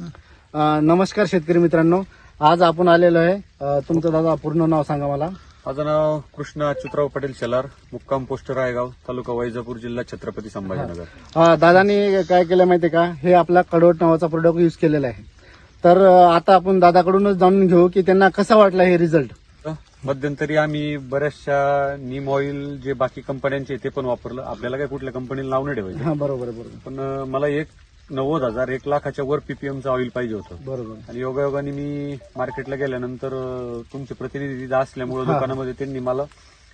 अ, नमस्कार शेतकरी मित्रांनो. आज आपण आलेलो आहे अ, तुमचं दादा पूर्ण नाव सांगा मला. माझं नाव कृष्ण अच्युतराव पटेल शेलार मुक्काम पोस्ट रायगाव तालुका वैजापूर जिल्हा छत्रपती संभाजीनगर. अ, दादानी काय केलं माहितीये का? हे आपला कडवट नावाचा प्रोडक्ट युज केलेला आहे. तर अ, आता आपण दादाकडूनच जाणून घेऊ की त्यांना कसा वाटला हे रिझल्ट मध्यंतरी आम्ही बऱ्याचशा नीम ऑइल जे बाकी कंपन्यांचे आहे ते पण वापरलं. आपल्याला काय कुठल्या कंपनीला नाव नाही ठेवायचे. हा बरोबर बरोबर. पण अं, मला एक नव्वद हजार एक लाखाच्या वर पीपीएमचं ऑइल पाहिजे होतं. बरोबर. आणि योगायोगाने मी मार्केटला गेल्यानंतर अं, तुमचे प्रतिनिधी तिथं असल्यामुळे हा. दुकानामध्ये त्यांनी मला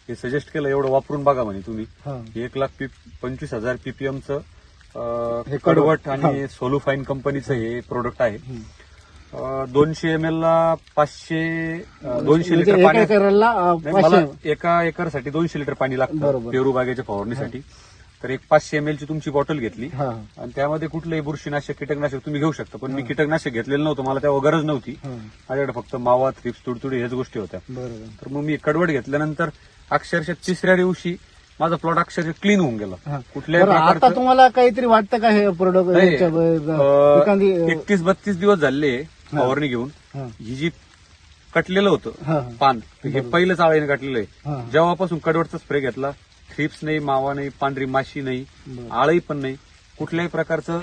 हे सजेस्ट केलं एवढं वापरून बघा म्हणे तुम्ही. हा. एक लाख पी पंचवीस हजार पीपीएमचं हे कडवट. आणि सोलूफाईन कंपनीचं हे प्रोडक्ट आहे. हम्म. अं, दोनशे एम एल ला पाचशे अं, दोनशे म्हणजे लिटर एका पाणी एकरला अ, नाही, मला पाचशे. एका एकरसाठी दोनशे लिटर पाणी लागतं बरोबर. पेरू बागेच्या फवारणीसाठी. तर एक पाचशे एम ची तुमची बॉटल घेतली. हा. आणि त्यामध्ये कुठलंही बुरशीनाशक कीटकनाशक तुम्ही घेऊ शकता. पण मी कीटकनाशक घेतलेलं नव्हतं. मला तेव्हा गरज नव्हती. माझ्याकडे फक्त मावा थ्रिप्स तुडतुडी हेच गोष्टी होत्या. बरोबर. तर मग मी कडवट घेतल्यानंतर अक्षरशः तिसऱ्या दिवशी माझा प्लॉट अक्षरशः क्लीन होऊन गेला. कुठल्याही बरं, आता प्रकारचं तुम्हाला काहीतरी वाटतं का हे प्रोडक्ट नाही, अं, एकतीस बत्तीस दिवस झाले फवारणी घेऊन. ही. जी कटलेलं होतं पान हे पहिलंच आळीने काटलेलं आहे. जेव्हापासून कडवटचा स्प्रे घेतला थ्रिप्स नाही मावा नाही पांढरी माशी नाही आळही पण नाही. कुठल्याही प्रकारचं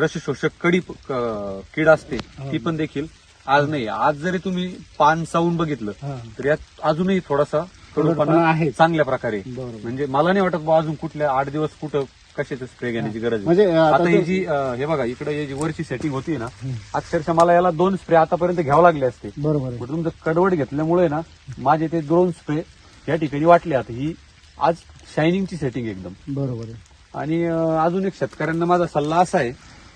रस शोषक कडी कीड असते ती पण देखील आज नाही. आज जरी तुम्ही पान चावून बघितलं तर यात अजूनही थोडासा कडूपणा आहे. चांगल्या प्रकारे. म्हणजे मला नाही वाटत अजून कुठल्या आठ दिवस कुठं कशाचं स्प्रे घेण्याची गरज आहे. म्हणजे आता ही जी हे बघा इकडे ही जी वरची सेटिंग होती ना अक्षरशः मला याला दोन स्प्रे आतापर्यंत घ्यावं लागले असते. बरोबर तुमचं कडवड घेतल्यामुळे ना माझे ते दोन स्प्रे या ठिकाणी वाटले. आता ही आज शायनिंगची सेटिंग एकदम. बरोबर आहे. आणि अं, अजून एक शेतकऱ्यांना माझा सल्ला असा आहे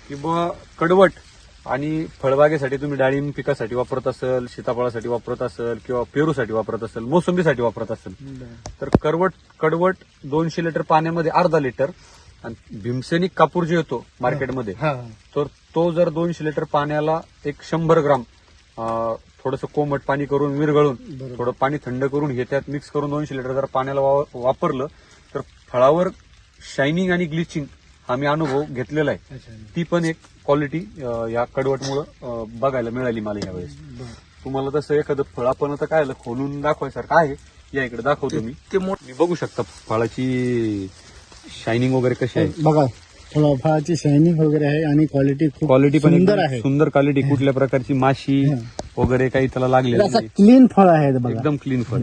की बुवा कडवट आणि फळबागेसाठी तुम्ही डाळिंब पिकासाठी वापरत असेल सीताफळासाठी वापरत असेल किंवा पेरूसाठी वापरत असेल मोसंबीसाठी वापरत असेल तर करवट कडवट दोनशे लिटर पाण्यामध्ये अर्धा लिटर आणि भीमसेनिक कापूर जे येतो मार्केटमध्ये हा. तर तो जर दोनशे लिटर पाण्याला एक शंभर ग्राम थोडस कोमट पाणी करून विरघळून. थोडं पाणी थंड करून हे त्यात मिक्स करून दोनशे लिटर जर पाण्याला वापरलं तर फळावर शायनिंग आणि ग्लिचिंग हा मी अनुभव घेतलेला आहे ती पण एक क्वालिटी या कडवटमुळं बघायला मिळाली मला यावेळेस. तुम्हाला तसं एखादं फळ आपण आता काय आलं, खोलून दाखवायसारखं आहे या इकडे दाखवतो मी ते मोठ मी बघू शकता फळाची शायनिंग वगैरे कशी आहे बघा फळ- फळाची शायनिंग वगैरे आहे आणि क्वालिटी क्वालिटी पण सुंदर आहे सुंदर क्वालिटी कुठल्या प्रकारची माशी. वगैरे काही त्याला लागलेलं असं नाही. क्लीन फळ आहे हे बघा. एकदम क्लीन फळ.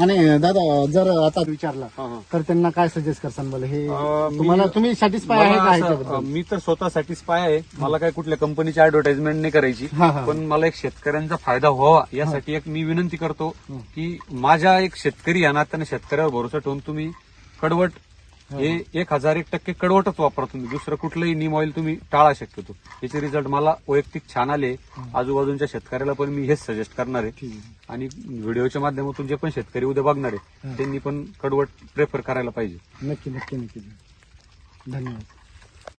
आणि दादा जर आता विचारला हा, हा. तर त्यांना काय सजेस्ट करसान मला हे अं, मी- तुम्हाला तुम्ही सॅटिस्फाय आहे का असं? मी तर स्वतः सॅटिस्फाय आहे. मला काय कुठल्या कंपनीची ऍडव्हर्टाइजमेंट नाही करायची. हा, हा. पण मला एक शेतकऱ्यांचा फायदा व्हावा. यासाठी एक मी विनंती करतो की माझ्या एक शेतकरी या नात्याने शेतकऱ्यावर भरोसा ठेवून तुम्ही कडवट हे एक हजार एक टक्के कडवटच वापरा तुम्ही. दुसरं कुठलंही निम ऑइल तुम्ही टाळा शक्यतो. याचे रिझल्ट मला वैयक्तिक छान आले. आजूबाजूच्या शेतकऱ्याला पण मी हेच सजेस्ट करणार आहे. आणि व्हिडिओच्या माध्यमातून जे पण शेतकरी उद्या बघणार आहे त्यांनी पण कडवट प्रेफर करायला पाहिजे. नक्की नक्की नक्की. धन्यवाद.